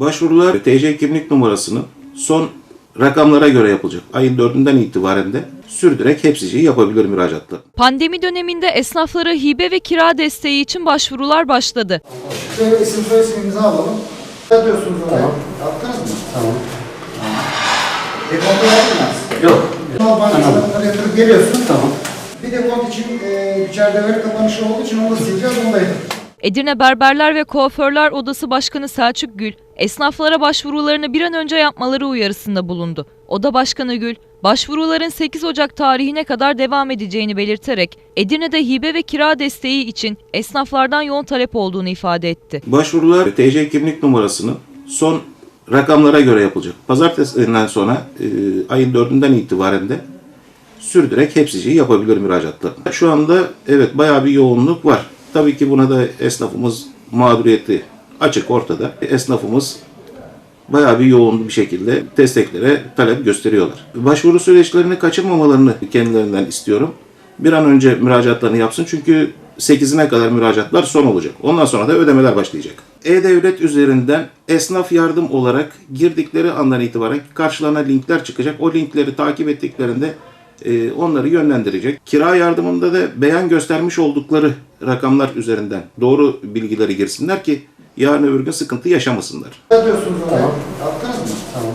Başvurular TC kimlik numarasının son rakamlara göre yapılacak. Ayın 4'ünden itibaren de sürdürerek hepsiciyi yapabilir müracaatla. Pandemi döneminde esnaflara hibe ve kira desteği için başvurular başladı. Şöyle isim soy isminizi alalım. Yapıyorsunuz oraya. Yaptınız mı? Tamam. Dekontu verdiniz. Yok. Normal bankasına yatırıp geliyorsun. Tamam. Bir dekont için e, içeride veri kapanışı olduğu için onu da sileceğiz, onu da yapacağız. Edirne Berberler ve Kuaförler Odası Başkanı Selçuk Gül, esnaflara başvurularını bir an önce yapmaları uyarısında bulundu. Oda Başkanı Gül, başvuruların 8 Ocak tarihine kadar devam edeceğini belirterek Edirne'de hibe ve kira desteği için esnaflardan yoğun talep olduğunu ifade etti. Başvurular TC kimlik numarasının son rakamlara göre yapılacak. Pazartesinden sonra e, ayın 4'ünden itibaren de sürdürerek hepsiciyi yapabilir müracaatla. Şu anda evet bayağı bir yoğunluk var. Tabii ki buna da esnafımız mağduriyeti açık ortada. Esnafımız bayağı bir yoğun bir şekilde desteklere talep gösteriyorlar. Başvuru süreçlerini kaçırmamalarını kendilerinden istiyorum. Bir an önce müracaatlarını yapsın çünkü 8'ine kadar müracaatlar son olacak. Ondan sonra da ödemeler başlayacak. E-Devlet üzerinden esnaf yardım olarak girdikleri andan itibaren karşılarına linkler çıkacak. O linkleri takip ettiklerinde e, onları yönlendirecek. Kira yardımında da beyan göstermiş oldukları rakamlar üzerinden doğru bilgileri girsinler ki yarın öbür gün sıkıntı yaşamasınlar. Yapıyorsunuz oraya. Yaptınız mı? Tamam.